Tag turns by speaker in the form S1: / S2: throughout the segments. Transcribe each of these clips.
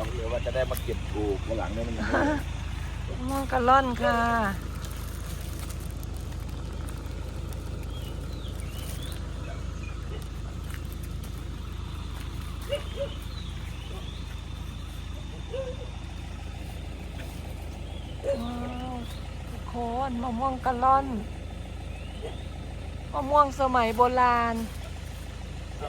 S1: เราเดี๋ยว่าจะได้มาเก็บถูกวันหลังเนี่ยมันยังไม่ได้
S2: มะม่วงกะล่อนค่ะ ว้าวทุกคนมะม่วงกะล่อนมะม่วงสมัยโบราณ ก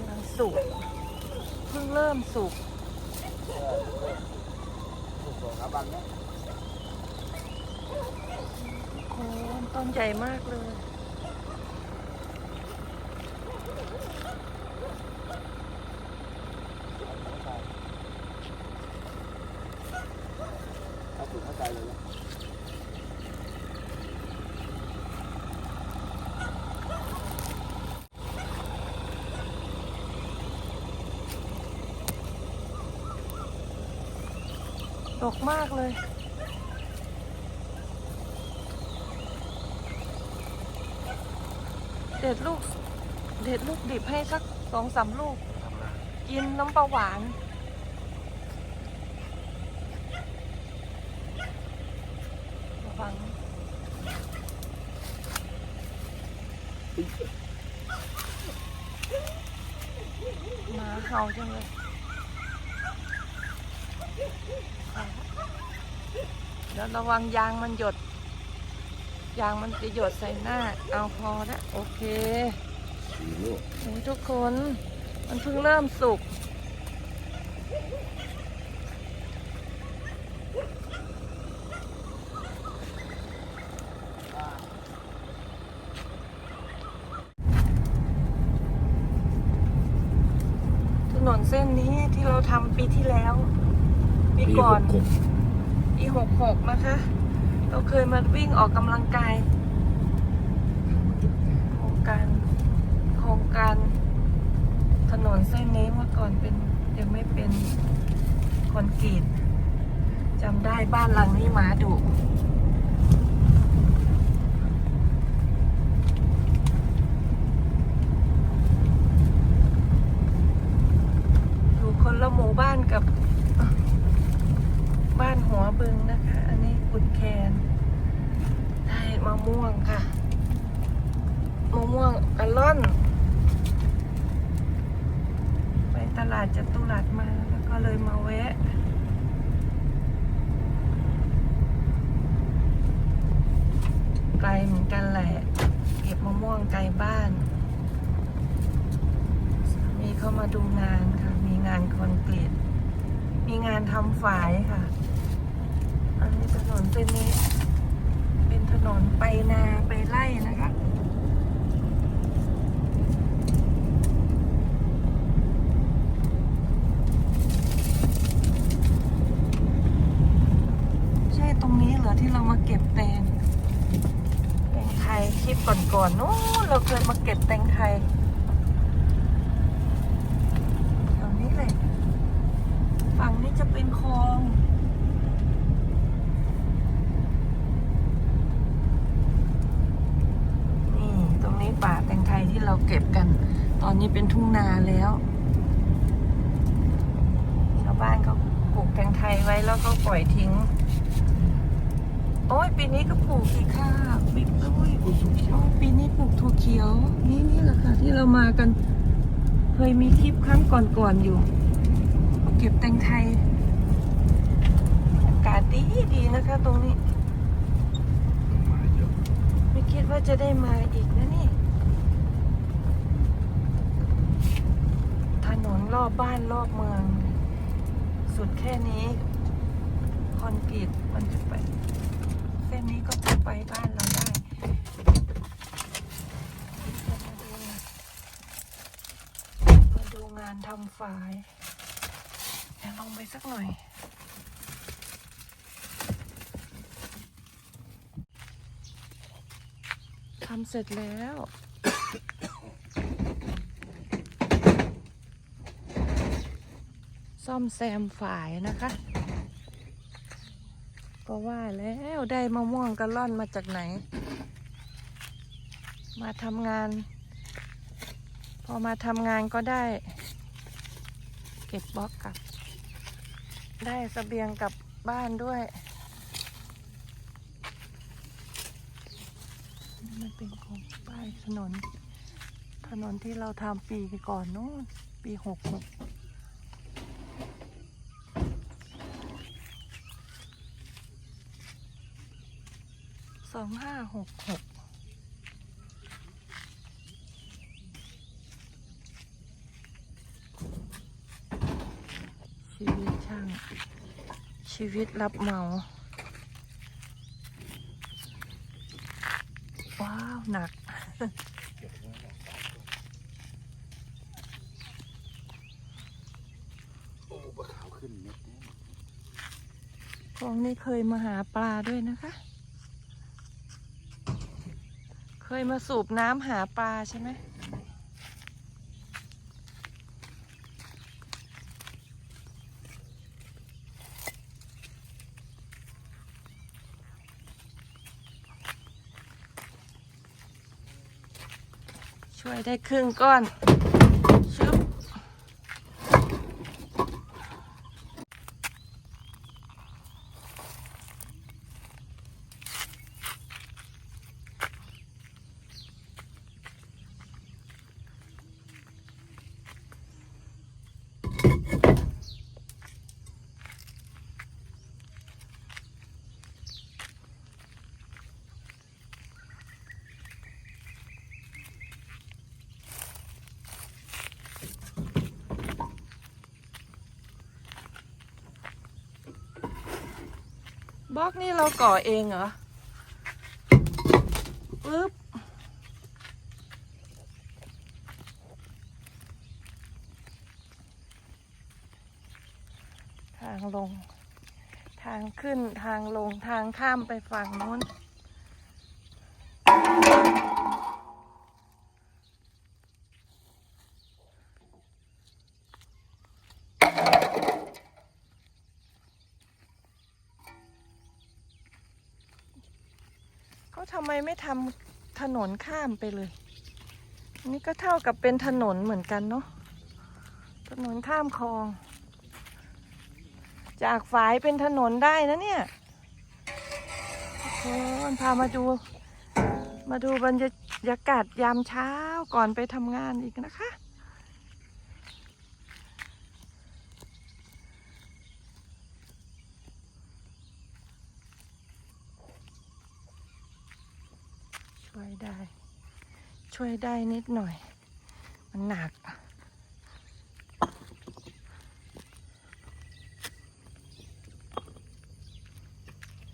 S2: ำลัง สุกเพิ่งเริ่มสุก
S1: ถูกสองสามวันเนี่ย
S2: โอ้ต้นใหญ่มากเลย
S1: ถ้าถูกเข้าใจเลยนะ
S2: ด กมากเลย เด็ดลูก เด็ดลูกดิบให้สักสองสามลูก กินน้ำปลาหวานระวังหมาเห่าจังเลยเอาเดี๋ยว ระวังยางมันหยด ยางมันจะหยดใส่หน้า เอาพอล้วโอเค
S1: สี่ลูก
S2: โอ้ยทุกคน มันเพิ่งเริ่มสุก ถนนเส้นนี้ที่เราทำปีที่แล้ว ปีก่อน
S1: หก
S2: ปีหกหกนะคะ เราเคยมาวิ่งออกกำลังกายโครงการโครงการถนนเส้นนี้เมื่อก่อนเป็นยังไม่เป็นคอนกรีตจำได้บ้านหลังนี้หมาดุอยู่คนละหมู่บ้านกับบ้านหัวบึงนะคะ อันนี้กุดแคนได้มะม่วงค่ะ มะม่วงกะล่อน ไปตลาดจตุรัสมาแล้วก็เลยมาแวะ ไกลเหมือนกันแหละ เก็บมะม่วงไกลบ้านสามีเข้ามาดูงานค่ะ มีงานคอนกรีต มีงานทำฝายค่ะ อันนี้ถนนเส้นนี้ เป็น ถนนไปนาไปไร่นะคะ ใช่ตรงนี้เหรอที่เรามาเก็บแตงแตงไทยคลิปก่อนๆนู้นเราเคยมาเก็บแตงไทยแถวนี้เลยฝั่งนี้จะเป็นคลอง นี่ตรงนี้ป่าแตงไทยที่เราเก็บกัน ตอนนี้เป็นทุ่งนาแล้ว ชาวบ้านเขาปลูกแตงไทยไว้ แล้วก็ปล่อยทิ้ง โอ้ยปีนี้ก็ปลูกอีกค่ะบิ๊กอุ้ยโอ้ยปีนี้ปลูกถั่วเขียว นี่นี่แหละค่ะที่เรามากัน เคยมีคลิปครั้งก่อนๆอยู่ เก็บแตงไทย อากาศดีดีนะคะตรงนี้
S1: มาเยอะ
S2: ไม่คิดว่าจะได้มาอีกนะนี่ถนนรอบบ้านรอบเมือง สุดแค่นี้ คอนกรีตมันจะไป เส้นนี้ก็จะไปบ้านเราได้มาดูงานทำฝายเดี๋ยวลงไปสักหน่อยทำเสร็จแล้วซ่อมแซมฝายนะคะ ก็ว่าแล้วได้มะม่วงกะล่อนมาจากไหน มาทำงาน พอมาทำงานก็ได้ เก็บบล็อกกลับ ได้สเสบียงกลับบ้านด้วยนี่มันเป็นของป้ายถนน ถนนที่เราทำปีก่อนนู้นปีหกหกสอง ห้าหกหกชีวิตช่าง ชีวิตรับเหมา ว้าว หนัก
S1: โอ้ปลาขาวขึ้นเม็ดเนี่ย
S2: คลองนี้เคยมาหาปลาด้วยนะคะ เคยมาสูบน้ำหาปลาใช่ไหมช่วยได้ครึ่งก้อนชึบ บ ล็อกนี่เราก่อเองเหรอปึ๊บทางลง ทางขึ้นทางลงทางข้ามไปฝั่งนู้น ทำไมไม่ทำถนนข้ามไปเลย นี่ก็เท่ากับเป็นถนนเหมือนกันเนาะ ถนนข้ามคลอง จากฝายเป็นถนนได้นะเนี่ยโอ้พามาดู มาดูบรรยากาศยามเช้าก่อนไปทำงานอีกนะคะ ช่วยได้ ช่วยได้นิดหน่อย มันหนัก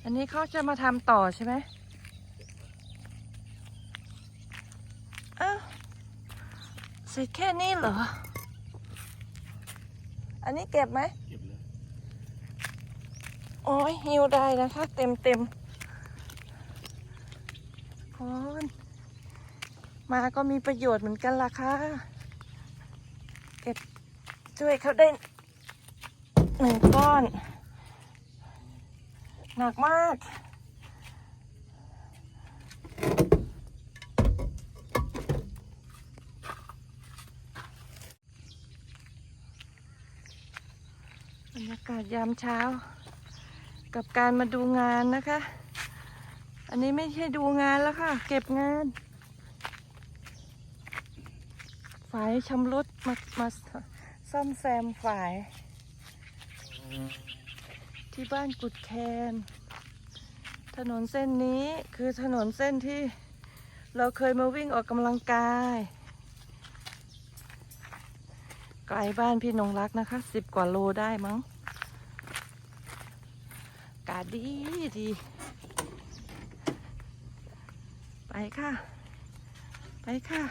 S2: อันนี้เขาจะมาทำต่อใช่ไหมอ้าวเสร็จแค่นี้เหรอ อันนี้เก็บไหม
S1: เก็บเลย
S2: โอ้ยหิวได้นะคะ เต็มเต็มโอ้ย มาก็มีประโยชน์เหมือนกันล่ะค่ะ เก็บช่วยเขาได้หนึ่งก้อน หนักมากบรรยากาศยามเช้า กับการมาดูงานนะคะ อันนี้ไม่ใช่ดูงานแล้วค่ะ เก็บงาน ฝายชำรุดมามาซ่อมแซมฝาย ที่บ้านกุดแคน ถนนเส้นนี้คือถนนเส้นที่เราเคยมาวิ่งออกกำลังกายไกลบ้านพี่นงรักนะคะสิบกว่าโลได้มั้ง กาดีดี ไปค่ะ ไปค่ะ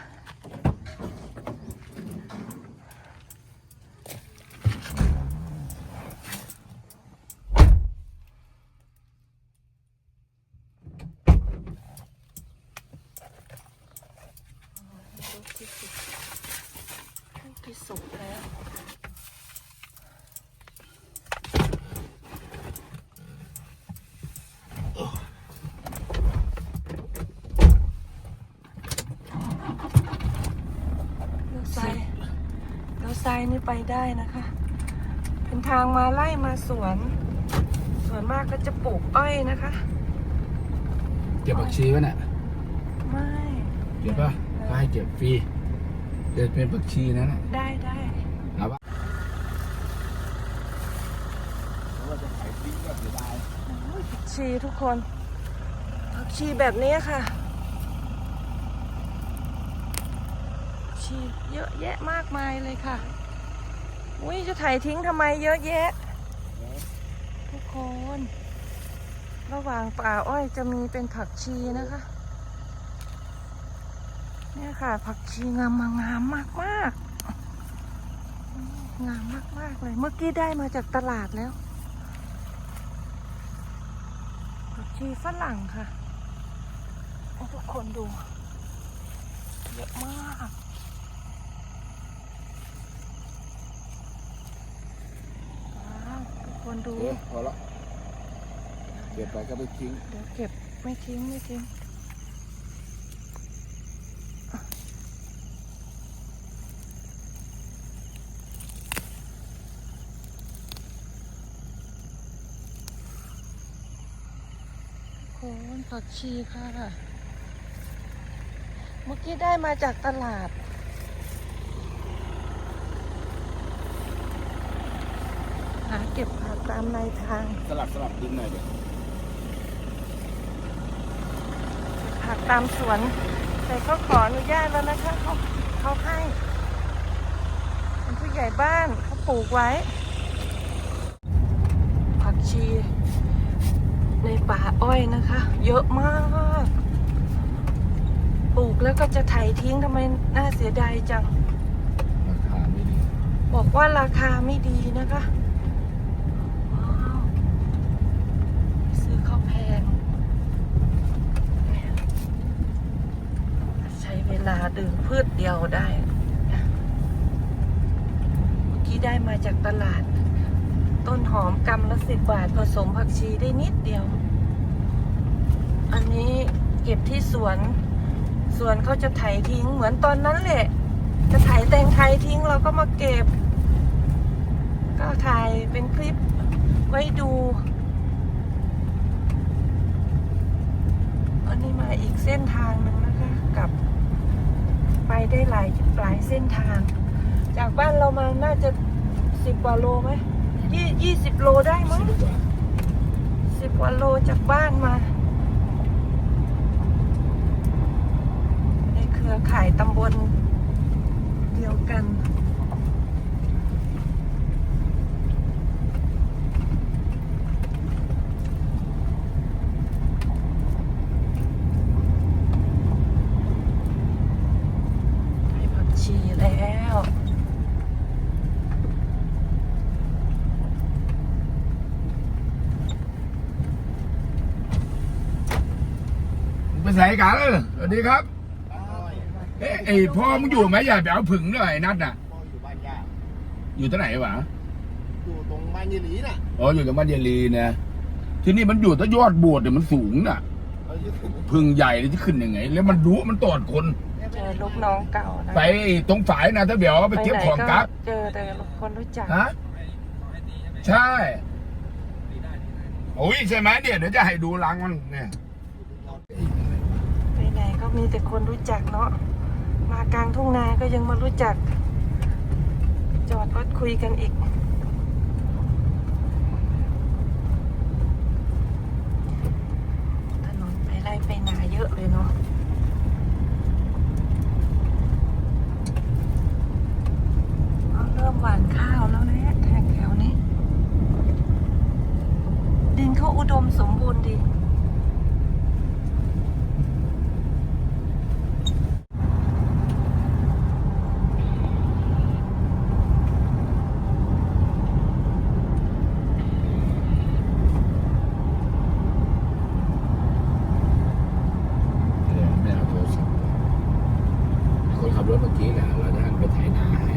S2: ลูกที่สุกลูกที่สุกแล้ว ซ้ายนี่ไปได้นะคะ เป็นทางมาไล่มาสวน ส่วนมากก็จะปลูกอ้อยนะคะ
S1: เก็บผักชีไว้น่ะ
S2: ไม่
S1: เก็บป่ะก็ให้เก็บฟรีเก็บเป็นผักชีนั่นน่ะ
S2: ได้ได้
S1: เอาป่ะว่าจะขายฟรีก็เสียดาย
S2: ผักชีทุกคนผักชีแบบนี้ค่ะผักชี เยอะแยะมากมายเลยค่ะ อุ้ยจะถ่ายทิ้งทำไมเยอะแยะ ทุกคน ระหว่างป่าอ้อยจะมีเป็นผักชีนะคะ เนี่ยค่ะ ผักชีงามมางามมากมากงามมากมากเลย เมื่อกี้ได้มาจากตลาดแล้ว ผักชีฝรั่งค่ะให้ทุกคนดู เยอะมากว้าวทุก คนดู
S1: เออพอละเก็บไปก็ไปทิ้ง
S2: เดี๋ยวเก็บไม่ทิ้งไม่ทิ้งโคนผักชีค่ะ เมื่อกี้ได้มาจากตลาดาเก็บผักตามในทาง
S1: สลับสลับดินหน่อยเดี๋ยว
S2: ผักตามสวน แต่เขาขออนุญาตแล้วนะคะเขาเขาให้เป็นผู้ใหญ่บ้านเขาปลูกไว้ ผักชี ในป่าอ้อยนะคะ เยอะมากปลูกแล้วก็จะไถทิ้งทำไมน่าเสียดายจัง
S1: ราคาไม่ดี
S2: บอกว่าราคาไม่ดีนะคะว้าวซื้อข้าวแพง ใช้เวลาดึงพืชเดียวได้เมื่อกี้ได้มาจากตลาด ต้นหอมกำละสิบบาทผสมผักชีได้นิดเดียว อันนี้เก็บที่สวนสวนเขาจะไถทิ้งเหมือนตอนนั้นแหละ จะไถแตงไทยทิ้งเราก็มาเก็บ ก็ถ่ายเป็นคลิปไว้ดู อันนี้มาอีกเส้นทางหนึ่งนะคะกับ ไปได้หลายหลายเส้นทาง จากบ้านเรามาน่าจะสิบกว่าโลไหมยี่ยี่สิบโลได้มั้ง
S1: สิบกว่า
S2: สิบกว่าโลจากบ้านมา ในเครือข่ายตำบลเดียวกัน ได้ผักชีแล้ว
S1: ไปใส่ กันเออสวัสดีครับเอ๊ะไอพ่อมึงอยู่ไหมอย่าไปเอาผึ่งด้วยไอ้นัดน่ะ
S3: พ่ออยู่บ้านย่า
S1: อยู่ที่ไหนวะ
S3: อยู่ตรงบ้านยีหลีน่ะ
S1: อ๋ออยู่กับบ้านเยลีนะที่นี่มันอยู่ที่ยอดโบสถ์เนี่ยมันสูงน่ะ
S3: เอออยู่ตรง
S1: พึ่งใหญ่เลยที่ขึ้นยังไง แล้วมันรู้มันตอดคน
S2: เจอลูกน้องเก่านะ
S1: ไปตรงฝายนะถ้าเดี๋ยวไปเก็บของกัก
S2: เจอแต่คนรู้จัก
S1: ฮะใช่โอ้ยใช่ไหมเนี่ยเดี๋ยวจะให้ดูรังมันเนี่ย
S2: ไปไหนก็ มีแต่คนรู้จักเนาะมากลางทุ่งนาก็ยังมารู้จัก จอดรถคุยกันอีก ถนนไปไล่ไปนาเยอะเลยเนาะเริ่มหวานข้าวแล้วนะแถวนี้ ดินเขาอุดมสมบูรณ์ดี
S1: เดี๋ยวไม่เอาโทรศัพท์คนขับรถเมื่อกี้แหละเราจะให้มันไปไถนาให้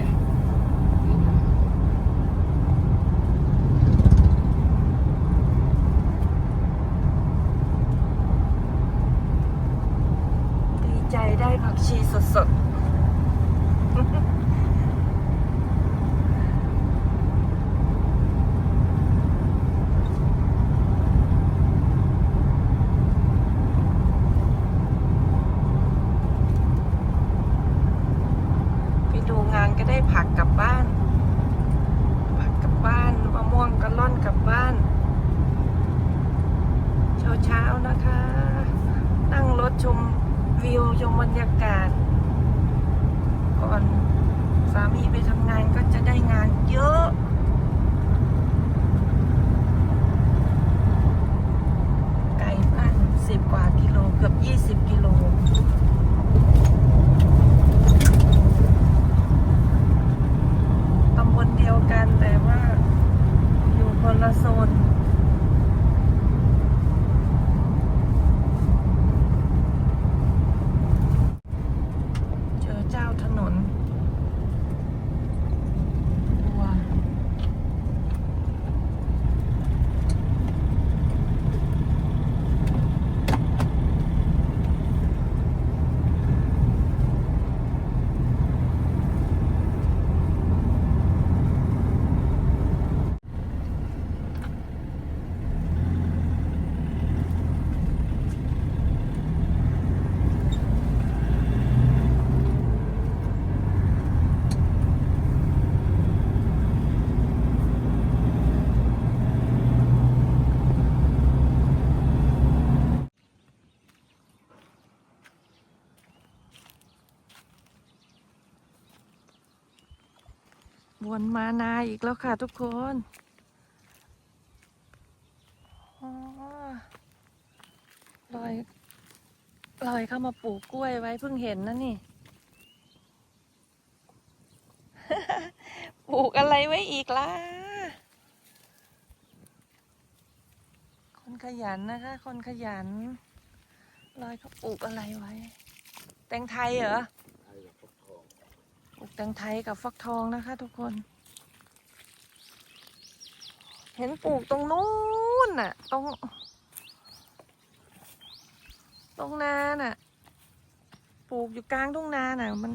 S2: ลับบ้าน เช้าๆนะคะ นั่งรถชมวิวชมบรรยากาศ ก่อนสามีไปทำงานก็จะได้งานเยอะ ไกลบ้านสิบกว่ากิโลเกือบยี่สิบกิโล ตำบลเดียวกันแต่ว่าอยู่คน ละโซน เจอเจ้าถนนวัวว นมานาอีกแล้วค่ะทุกคนอลอยลอยเข้ามาปลูกกล้วยไว้เพิ่งเห็นนะนี่ ปลูกอะไรไว้อีกล่ะ คนขยันนะคะ คนขยันลอยเขาปลูกอะไรไว้ แตงไทยเหรอ ปลูกแตงไทยกับฟักทองนะคะทุกคน เห็นปลูกตรงนู้นน่ะ ตรง ตรงนาน่ะ ปลูกอยู่กลางทุ่งนาน่ะ มัน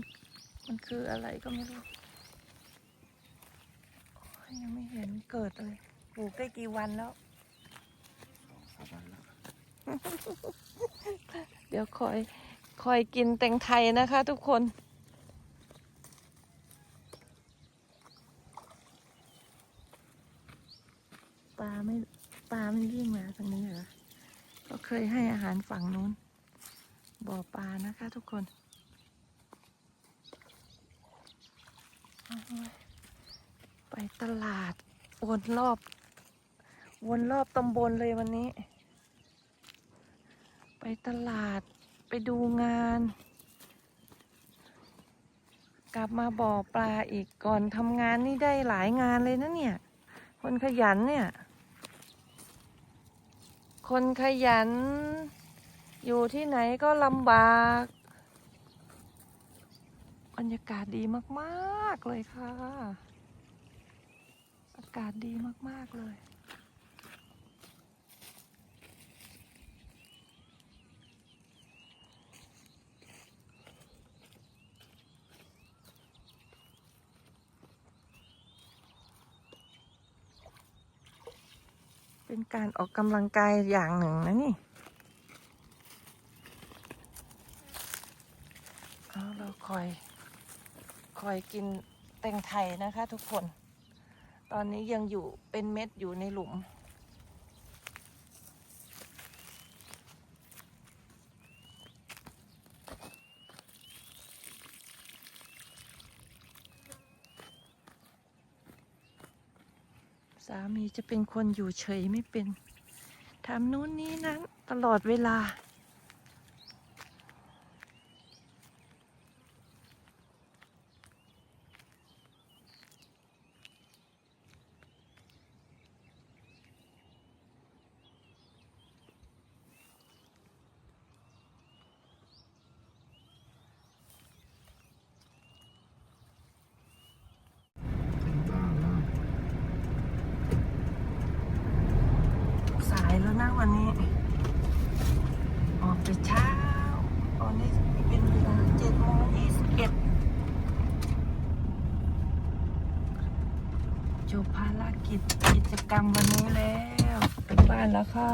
S2: มันคืออะไรก็ไม่รู้ยยังไม่เห็นเกิดเลย ปลูกได้กี่วันแล้ว เดี๋ยวคอย คอยกินแตงไทยนะคะทุกคน ลาไม่ปลาไม่วิ่งมาทางนี้เหรอก็เคยให้อาหารฝั่งนู้นบ่อปลานะคะทุกคนไปตลาดวนรอบ วนรอบตำบลเลยวันนี้ ไปตลาดไปดูงาน กลับมาบ่อปลาอีกก่อนทำงานนี่ได้หลายงานเลยนะเนี่ย คนขยันเนี่ย คนขยัน อยู่ที่ไหนก็ลำบากบรรยากาศดีมาก ๆ เลยค่ะ อากาศดีมาก ๆ เลย เป็นการออกกำลังกายอย่างหนึ่งนะนี่เเราคอย คอยกินแตงไทยนะคะทุกคน ตอนนี้ยังอยู่เป็นเม็ดอยู่ในหลุม สามีจะเป็นคนอยู่เฉยไม่เป็นทำนู้นนี้นั้นตลอดเวลา นะวันนี้ ออกแต่เช้า ตอนนี้เป็นเวลาเจ็ดโมงยี่สิบเอ็ดจบภารกิจกิจกรรมวันนี้แล้วกลับบ้านแล้วค่ะ